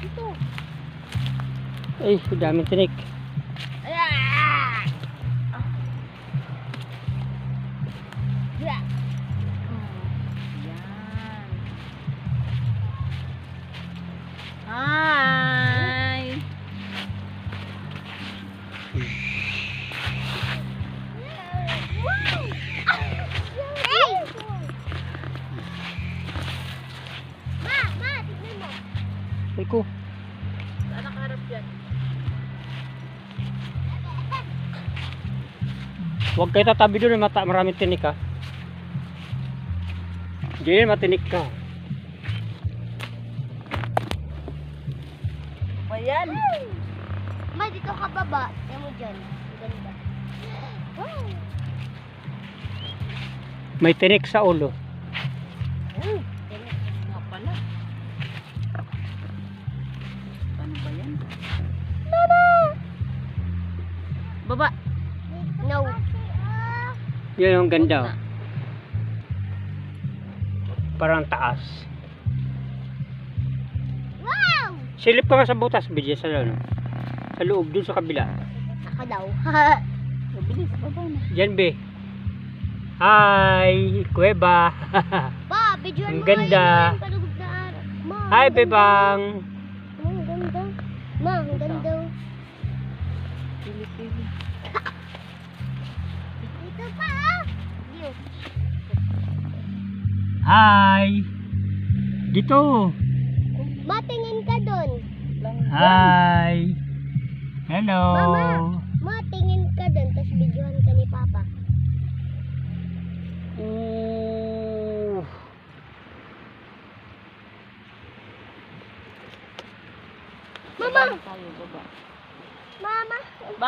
Dito. Ay, daming Hai. Hi. Ay ko. Saan nakaharap yan? Huwag kayo tatabi doon, mata, maraming tinik ha. Diyan matinik ka. Ayan! Ma, dito ka baba. Tignan mo dyan. Ganda. Wow. May tinik sa ulo. Oh, nga pala. Ba yan? Baba! Baba! No. Yan ang ganda. Oh. Parang taas. Wow! Silip ka nga sa butas, bidya sa ano. Sa loob, dun sa kabila. Ako daw. Mabilis, baba na. Diyan be. Hi, kuweba. Videoan Ang mo ganda. ngayon yung palugod na araw. Ma, Hi, ang ganda. bebang. Ma, ang ganda. Ma, ang ganda. Pili-pili. Dito pa, ah. Dito. Hi. Dito. Ma, tingin ka dun. Hi. Hello. Mama. Ma, tingin ka dun. Tapos videoan ka ni Papa. Mama. Tayo, baba. Mama.